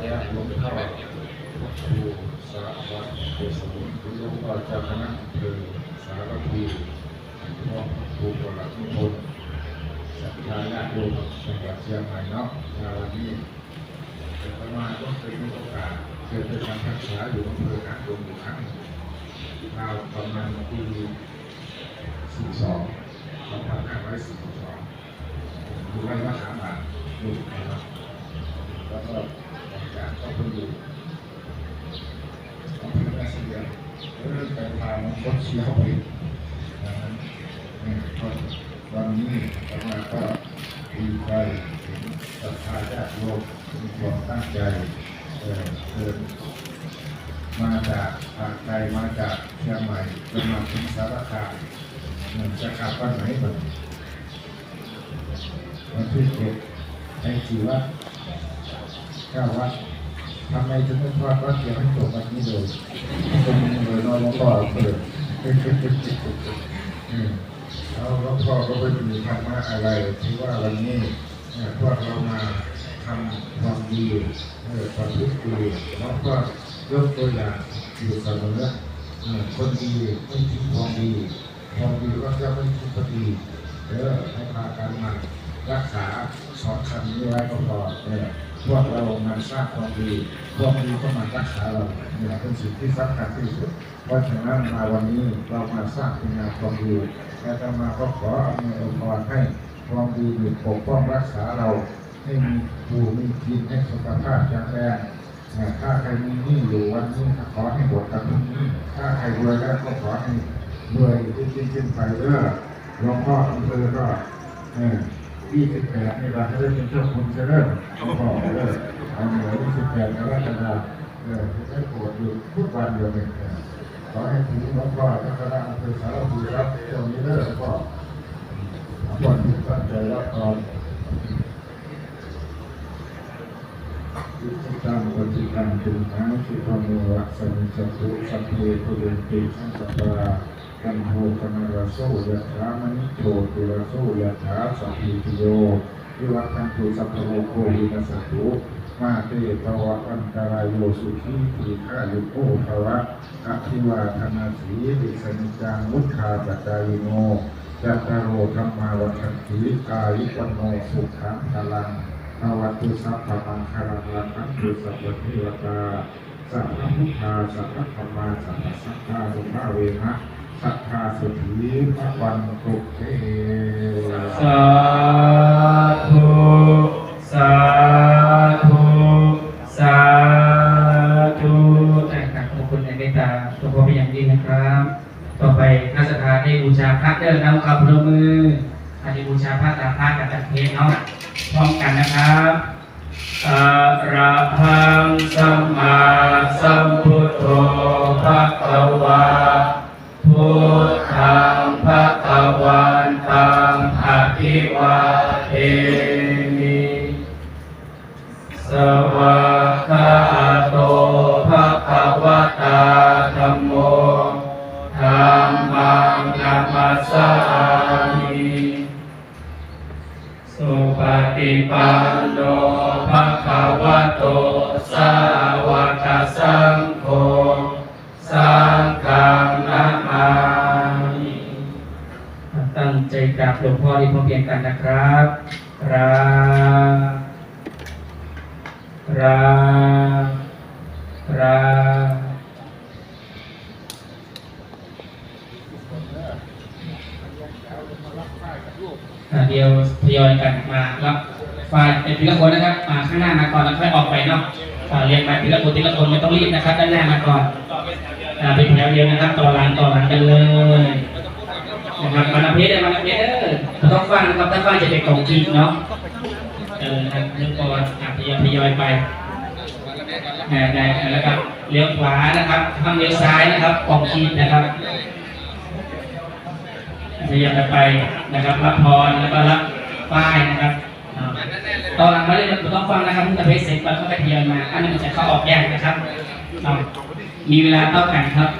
และหลวงพ่อครูสารวัตรเกษรหลวงพ่อเจ้าคณะอำเภอสารพีหลวงครูประหลัดทุกคนศรัทธาญาติโยมจังหวัดเชียงใหม่เนาะในวันนี้แต่ประมาณก็เคยมีโอกาสเคยไปทำทักษะอยู่อำเภอหางดงอยู่ครั้งหนึ่งราวประมาณปีสี่สองสองพันห้าร้อยสี่สิบสองดูไว้ว่าถามอ่านดูนะครับแล้วก็ หลังจากก็ไปอยู่อำเภอแม่เสียเริ่มไปพาน้องรถเชี่ยวไปนะฮะนี่ก็วันนี้อาตมาก็ดีใจเห็นศรัทธาญาติโยมมีความตั้งใจเดินมาจากทางไกลมาจากเชียงใหม่จะมาถึงสารคามเหมือนจะกลับวันไหนบ้างวันที่เจ็ดในจีวัดเก้าวัด ทำไมถึงไม่ทอดวัดเดียวให้จบวันนี้เลยตรงนี้เลยนอนหลวงพ่อเปิดอืมแล้วหลวงพ่อก็ไม่มีธรรมะอะไรที่ว่าวันนี้พวกเรามาทำความดีเออความทุกข์ดีแล้วก็ยกตัวอย่างอยู่เสมอเออคนดีไม่ทิ้งความดีความดีก็จะไม่ทิ้งคนดีเออให้พากันมารักษาสอนคำนี้ไว้ก็พอเออ พวกเรามันสร้างความดี พวกนี้ก็มารักษาเราเนี่ยเป็นสิ่งที่สำคัญที่สุด เพราะฉะนั้นมาวันนี้เรามาสร้างคุณงามความดีและจะมาก็ขออำนวยอวยพรให้ความดีอยู่ปกป้องรักษาเรา ให้มีอยู่มีกินให้สุขภาพแข็งแรงเนี่ยถ้าใครมีหนี้อยู่วันนี้ขอให้หมดกันทุกนี้ ถ้าใครรวยแล้วก็ขอให้รวยขึ้นขึ้นไปเรื่อหลวงพ่ออำเภอก็ ยี่สิบแปดนี่เราจะได้เป็นเจ้าคุณเจริญบอกเลยเอาเหนือยี่สิบแปดกรกฎาคมเออให้ปวดอยู่ทุกวันเดียวเลยขอให้ถึงหลวงพ่อพระคณะอำเภอสารพีรับตรงนี้เลิกก็วันที่ตั้งใจรับพรยุติธรรมปฏิการถึงทั้งที่พระมูลสัมสัพพุสัพเพปุเรนติสังสปา กันโทกนรโสยะถามณิโชติรโสยะถาสัพพิติโยวิวัตันตุสัพพโลโควินัสตุมาเตภวะอันตรายโยสุขีทีฆายุโกภวะอภิวาทนาสีดิสนิจังมุทธาปจายโนจัตตารโอธรรมาวัฏถีกายิวันโนสุขังพลังภาวตุสัพพมังคารังลังคันตุสัพพะเทวตาสัพพุทธาสัพพธรรมาสัพพสังฆาสุภาเวนะ สัทธาสุขีพระวันตุเตสาธุสาธุสาธุแต่กราบขอบคุณในเมตตาตัวพ่อเป็นอย่างดีนะครับ ต่อไปนักสถานได้บูชาพระเดินเอากับพนมมืออาจจะบูชาพระตาพระกับตัดเพลเนาะพร้อมกันนะครับอะระหังสัมมาสัมพุทโธภะคะวา สวากขาโตภะคะวะตาธัมโมธัมมังนัมมัสสามิสุปฏิปันโนภะคะวะโตสาวกสังโฆสังฆนามามิตั้งใจกราบหลวงพ่อที่พร้อมเพรียงกันนะครับครา ราราเดี๋ยวทยอยกันมารับฝ่ายเป็นทีละคนนะครับมาข้างหน้ามาก่อนแล้วค่อยออกไปเนาะเรียงมาทีละคนทีละคนไม่ต้องรีบนะครับ ด้านหน้ามาก่อนเป็นแถวเดียวนะครับ ต่อหลังต่อหลังกันเลยนะครับมานาเพชรมานาเพชรเออเราต้องฟังนะครับถ้าฟังจะเป็นของจริงเนาะ ออนะครับเรื่องก่อนอะทยอยทยอยไปอ่าได้แล้วก็เลี้ยวขวานะครับทางเลี้ยวซ้ายนะครับกองชีพนะครับทยอยกันไปนะครับรับพรแล้วก็รับป้ายนะครับต่อหลังมาเลยเราต้องฟังนะครับเพิ่งจะเพชรเสร็จแล้วก็ไปเทียอยมาอันนี้มันจะเข้าออกแยกนะครับมีเวลาเท่ากันครับ